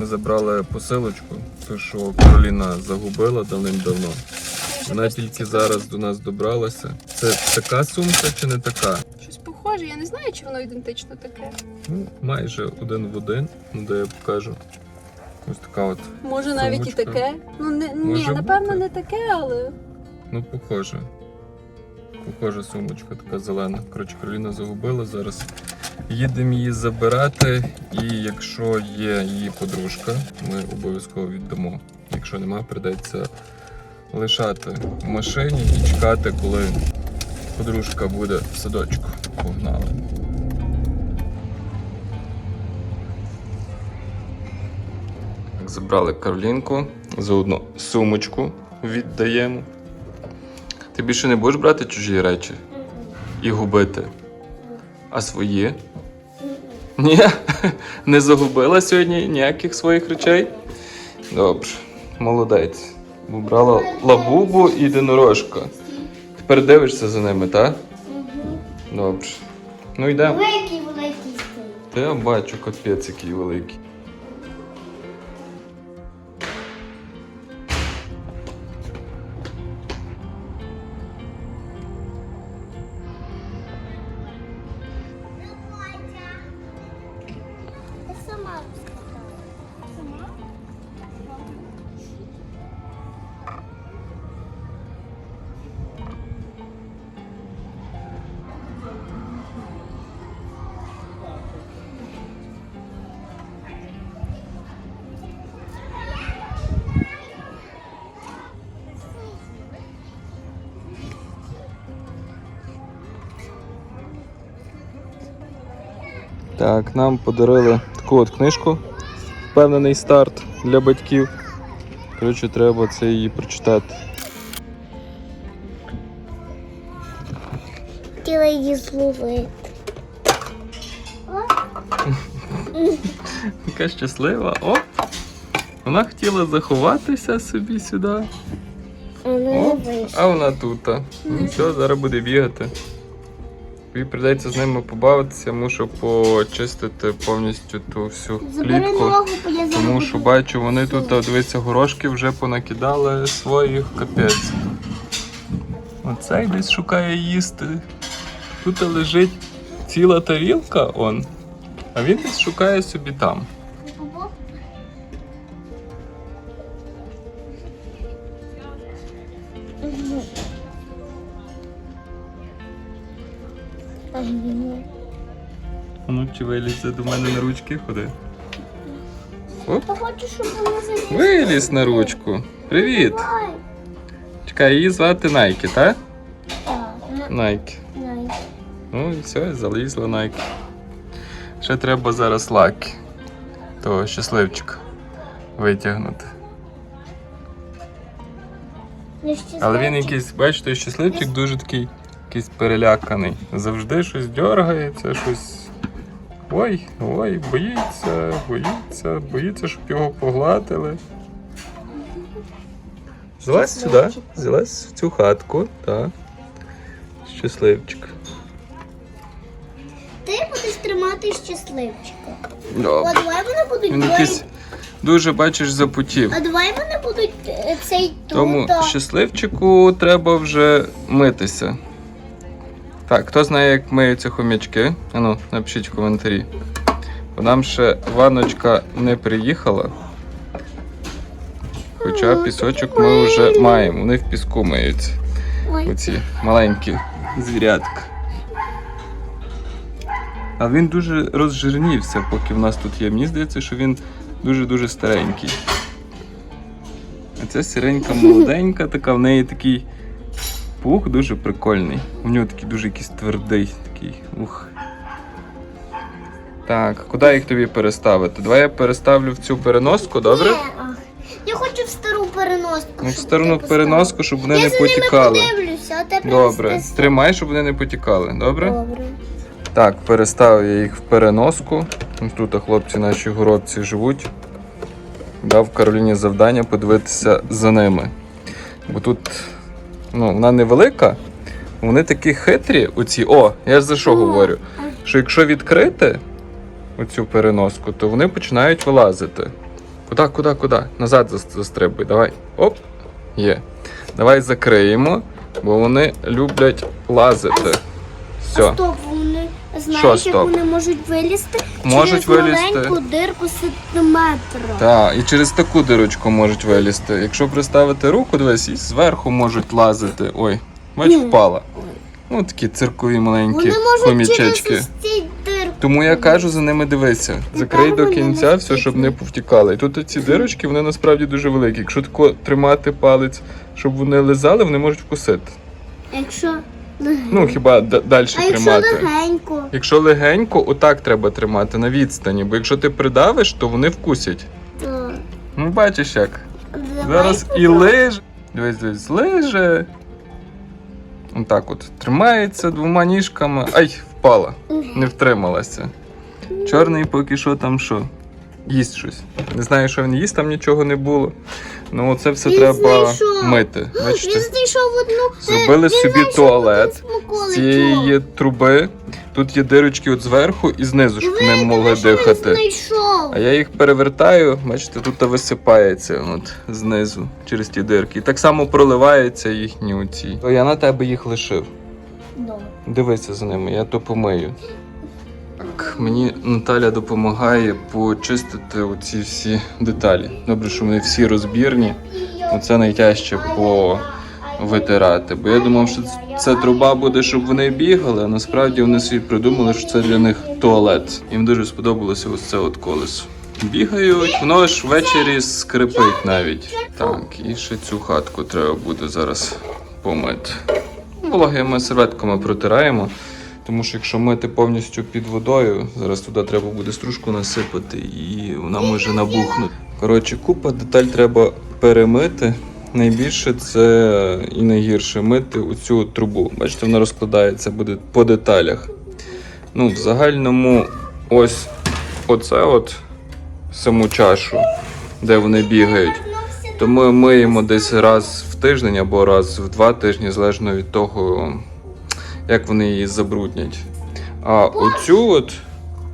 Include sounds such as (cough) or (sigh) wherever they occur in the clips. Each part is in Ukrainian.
Ми забрали посилочку, ту, що Кароліна загубила давним-давно. Вона тільки зараз до нас добралася. Це така сумка чи не така? Щось похоже, я не знаю, чи воно ідентично таке. Ну, майже один в один, ну де я покажу. Ось така от, Може навіть і Сумочка. таке. Ну не ні, Може напевно, бути. не таке, але ну, похоже. Похожа сумочка, така зелена. Коротше, Кароліна загубила зараз. Їдемо її забирати, і якщо є її подружка, ми обов'язково віддамо. Якщо нема, прийдеться лишати в машині і чекати, коли подружка буде в садочку. Погнали. Забрали Каролінку, заодно сумочку віддаємо. Ти більше не будеш брати чужі речі і губити. А свої? Ні, не загубила сьогодні ніяких своїх речей. Добре, молодець. Брала лабубу і динорожка. Тепер дивишся за ними, так? Добре. Ну йдемо. Великий великий стоїть. Та я бачу капець який великий. Так, нам подарили таку от книжку. Впевнений старт для батьків. Коротше, треба це її прочитати. Хотіла її зловити. Яка щаслива. О! Вона хотіла заховатися собі сюди. Вона О, а вона тут. Все, зараз буде бігати. Тобі прийдеться з ними побавитися, мушу почистити повністю ту всю клітку. Тому що бачу, вони тут, а, дивися, горошки вже понакидали своїх капець. Оцей десь шукає їсти. Тут лежить ціла тарілка, он. А він десь шукає собі там. Вилізе до мене на ручки ходи. Оп, Я хочу, щоб вона залізла. виліз на ручку. Привіт! Давай. Чекай, її звати Найкі, так? Так, Найкі. на. Ну і все, залізла Найкі. Ще треба зараз лаки. Того щасливчика витягнути. Не щасливчик. Але він якийсь, бачите, щасливчик дуже такий якийсь переляканий. Завжди щось дергається, щось. Ой, ой, боїться, боїться, боїться, щоб його погладили. Злазь сюди, злазь в цю хатку, так. Щасливчик. Ти будеш тримати щасливчика. Добре. А давай вони будуть Він двоє. якийсь дуже, бачиш, запутів. А давай вони будуть е, цей Тому тут. щасливчику треба вже митися. Так, хто знає, як миються хомячки? Ану, напишіть в коментарі. Бо нам ще ванночка не приїхала. Хоча пісочок ми вже маємо. Вони в піску миються. Оці маленькі звірятка. А він дуже розжирнівся, поки в нас тут є. Мені здається, що він дуже-дуже старенький. А ця сіренька (laughs) молоденька, така, в неї такий пух дуже прикольний. У нього такий дуже якийсь твердий, такий ух. Так, куди їх тобі переставити? Давай я переставлю в цю переноску, добре? Ні, Я хочу в стару переноску. Ну, в ти переноску, щоб вони не Я за потікали. ними подивлюся, а ти Добре, принести тримай, щоб вони не потікали, добре? Добре. Так, переставив я їх в переноску. Ось Тут хлопці наші горобці живуть. Дав Кароліні завдання подивитися за ними. Бо тут ну, вона невелика, вони такі хитрі, оці. О, я ж за що говорю? Що якщо відкрити оцю переноску, то вони починають вилазити. Куди, куди, куди? Назад застрибуй. Давай. Оп. Є. Давай закриємо, бо вони люблять лазити. Все. А стоп, вони знаєш, Що як стоп? вони можуть вилізти Можуть через вилізти. маленьку дирку сантиметра. Так, і через таку дирочку можуть вилізти. Якщо приставити руку, дивись, і зверху можуть лазити. Ой, бач, Ні. впала. Ну, такі циркові маленькі Вони можуть хомічечки. через ось ці дирки. Тому я кажу за ними дивися. Закрий до вони кінця все, щоб не повтікали. І тут ці дирочки, вони насправді дуже великі. Якщо тако тримати палець, щоб вони лизали, вони можуть вкусити. Якщо Ну, хіба далі а якщо тримати. легенько. Якщо легенько, отак треба тримати на відстані, бо якщо ти придавиш, то вони вкусять. то Ну, бачиш як. давай Зараз і попробуємо. лиже. Дивись, дивись, лиже. Отак от. Тримається двома ніжками. Ай, впала. Не втрималася. Чорний поки що там що? Їсть щось. Не знаю, що він їсть, там нічого не було. Ну, це все Він треба знайшов. мити. Він знайшов одну Зробили він собі знайшов туалет з цієї труби. Тут є дирочки от зверху і знизу, щоб Ви, могли дихати. А я їх перевертаю, бачите, тут висипається от, знизу через ті дирки. І так само проливаються їхні оці. То я на тебе їх лишив. Добре. Дивися за ними, я то помию. Так, мені Наталя допомагає почистити оці всі деталі. Добре, що вони всі розбірні. Оце найтяжче повитирати. Бо я думав, що це труба буде, щоб вони бігали, а насправді вони собі придумали, що це для них туалет. Їм дуже сподобалося ось це от колесо. Бігають, воно ж ввечері скрипить навіть. Так, і ще цю хатку треба буде зараз помити. Вологими серветками протираємо. Тому що якщо мити повністю під водою, зараз туди треба буде стружку насипати і вона може набухнути. Коротше, купа деталь треба перемити. Найбільше це і найгірше мити оцю трубу. Бачите, вона розкладається буде по деталях. Ну, в загальному ось оце от саму чашу, де вони бігають. То ми миємо десь раз в тиждень або раз в два тижні, залежно від того, як вони її забруднять. А оцю от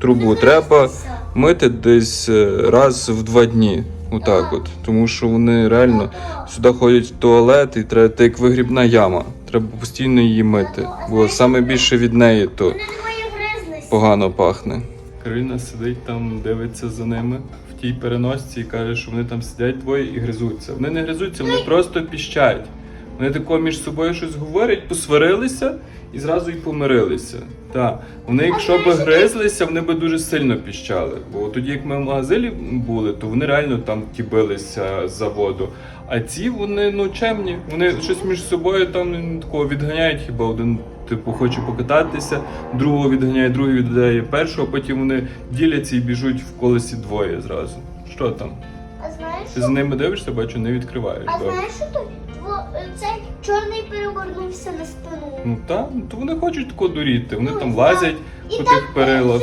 трубу треба мити десь е, раз в два дні. Отак от. Тому що вони реально сюди ходять в туалет і треба так як вигрібна яма. Треба постійно її мити. Бо саме більше від неї то погано пахне. Карина сидить там, дивиться за ними в тій переносці і каже, що вони там сидять двоє і гризуться. Вони не гризуться, вони просто піщать. Вони тако між собою щось говорять, посварилися і зразу й помирилися. Так. Вони, якщо б гризлися, вони б дуже сильно піщали. Бо тоді, як ми в магазині були, то вони реально там тібилися за воду. А ці вони ну чемні. Вони щось між собою там ну, такого відганяють, хіба один типу хоче покататися, другого відганяє, другий відганяє першого, потім вони діляться і біжуть в колесі двоє зразу. Що там? А знаєш, Ти за ними дивишся, бачу, не відкриваєш. а знаєш, що тут? Цей чорний перевернувся на спину. Ну так, то вони хочуть тако дуріти. Вони Ну, там так. лазять І по тих перилах.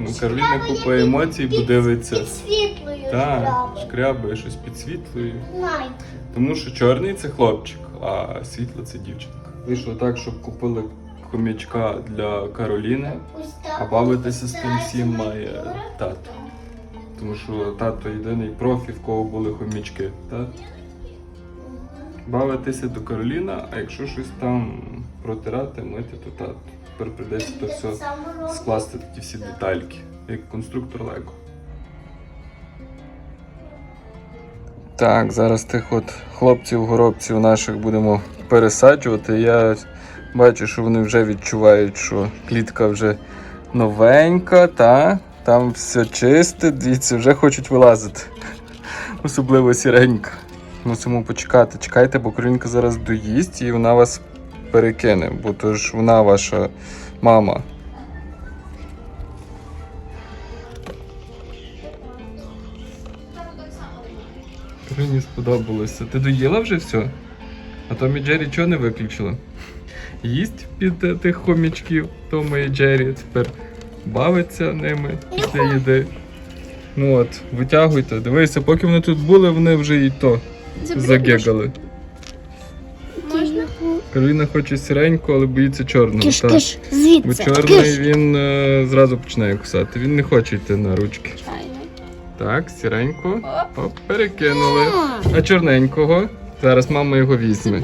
Ну, як купа емоцій, бо під- дивиться. Під світлою Так, шкрябає. шкрябає щось підсвітлює. Знаю. Тому що чорний це хлопчик, а світло це дівчинка. Вийшло так, щоб купили хомячка для Кароліни, Ось так. а бавитися з тим всім має тато. Тому що тато єдиний профі, в кого були хомячки. Так? Бавитися до Кароліна, а якщо щось там протирати, мити, то тато. Тепер прийдеться то все скласти ті всі детальки, як конструктор Лего. Так, зараз тих от хлопців-горобців наших будемо пересаджувати. Я бачу, що вони вже відчувають, що клітка вже новенька, та там все чисте, дивіться, вже хочуть вилазити. Особливо сіренька. Мусимо почекати. Чекайте, бо Каролінка зараз доїсть і вона вас перекине, бо то ж вона ваша мама. Карині сподобалося. Ти доїла вже все? А Том і Джері чого не виключили? Їсть під е, тих хомячків Тома і Джері, тепер бавиться ними після їди. Ну от, витягуйте. Дивися, поки вони тут були, вони вже і то загегали. Можна? Кароліна хоче сіреньку, але боїться чорного. Киш, так. киш, Бо звідси. чорний Киш. він е, зразу починає кусати. Він не хоче йти на ручки. Чайний. Так, сіреньку. Оп, перекинули. А чорненького. Зараз мама його візьме.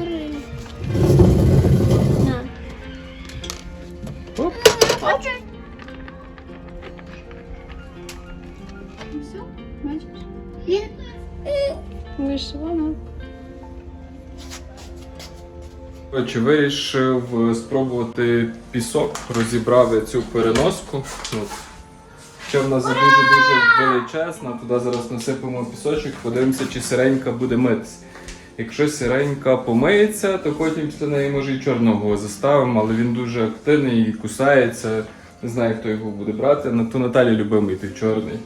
Коротше, вирішив спробувати пісок, розібрав цю переноску. Ну, Ще в нас дуже-дуже величезна, туди зараз насипемо пісочок, подивимося, чи сиренька буде митись. Якщо сиренька помиється, то потім після неї може і чорного заставимо, але він дуже активний і кусається. Не знаю, хто його буде брати. То Наталі любимий той чорний.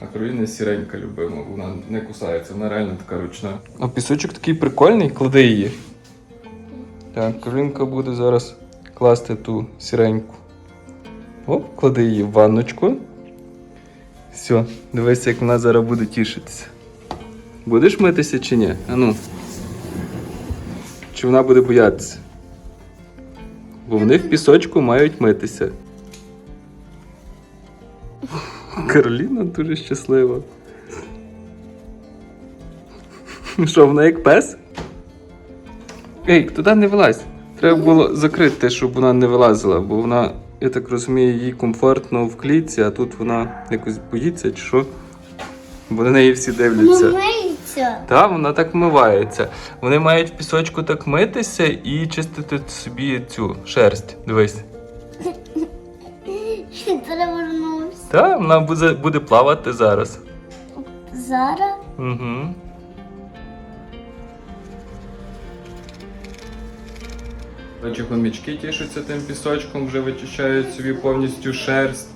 А Кароліна сіренька любима, вона не кусається, вона реально така ручна. А пісочок такий прикольний, клади її. Так, Каролінка буде зараз класти ту сіреньку. Оп, клади її в ванночку. Все, дивись, як вона зараз буде тішитися. Будеш митися чи ні? Ану. Чи вона буде боятися? Бо вони в пісочку мають митися. Кароліна дуже щаслива. Що, вона як пес? Ей, туди не вилазь. Треба було закрити, щоб вона не вилазила, бо вона, я так розумію, їй комфортно в клітці, а тут вона якось боїться чи що. Бо на неї всі дивляться. Так, вона так вмивається. Вони мають в пісочку так митися і чистити собі цю шерсть. Дивись. (laughs) Перевернувся. Так, вона буде, буде плавати зараз. Зараз. Угу. Бачу, хомячки тішаться тим пісочком, вже вичищають собі повністю шерсть.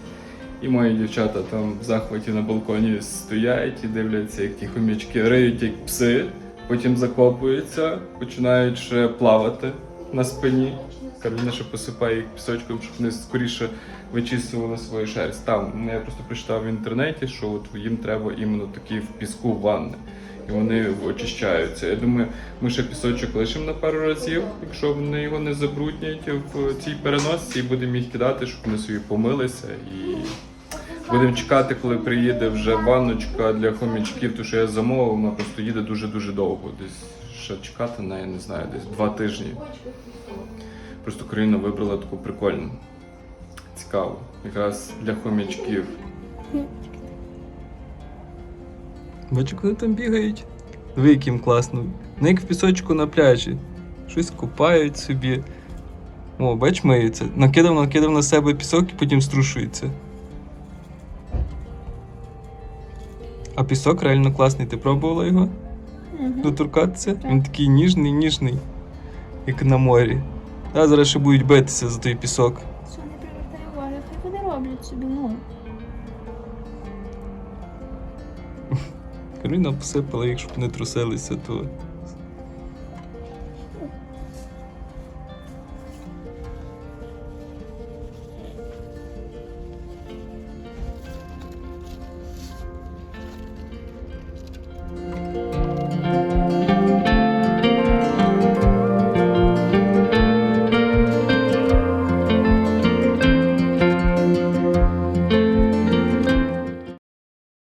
І мої дівчата там в захваті на балконі стоять і дивляться, як ті хомячки риють, як пси, потім закопуються, починають ще плавати на спині. Кароліна ще посипає їх пісочком, щоб вони скоріше вичісували свою шерсть. Там я просто прочитав в інтернеті, що от їм треба іменно такі в піску ванни. І вони очищаються. Я думаю, ми ще пісочок лишимо на пару разів, якщо вони його не забруднять в цій переносці, і будемо їх кидати, щоб вони собі помилися. І будемо чекати, коли приїде вже ванночка для хомячків, тому що я замовив, вона просто їде дуже-дуже довго. Десь ще чекати на, я не знаю, десь два тижні. Просто Україна вибрала таку прикольну, цікаву, якраз для хомячків. Бачу, коли там бігають. Ви яким класно. Ну як в пісочку на пляжі. Щось купають собі. О, бач, миються. Накидав, накидав на себе пісок і потім струшується. А пісок реально класний. Ти пробувала його доторкатися? Він такий ніжний, ніжний, як на морі. А зараз ще будуть битися за той пісок. Що не привертай уваги, хай вони роблять собі, ну. Кароліна посипала якщо б не трусилися, то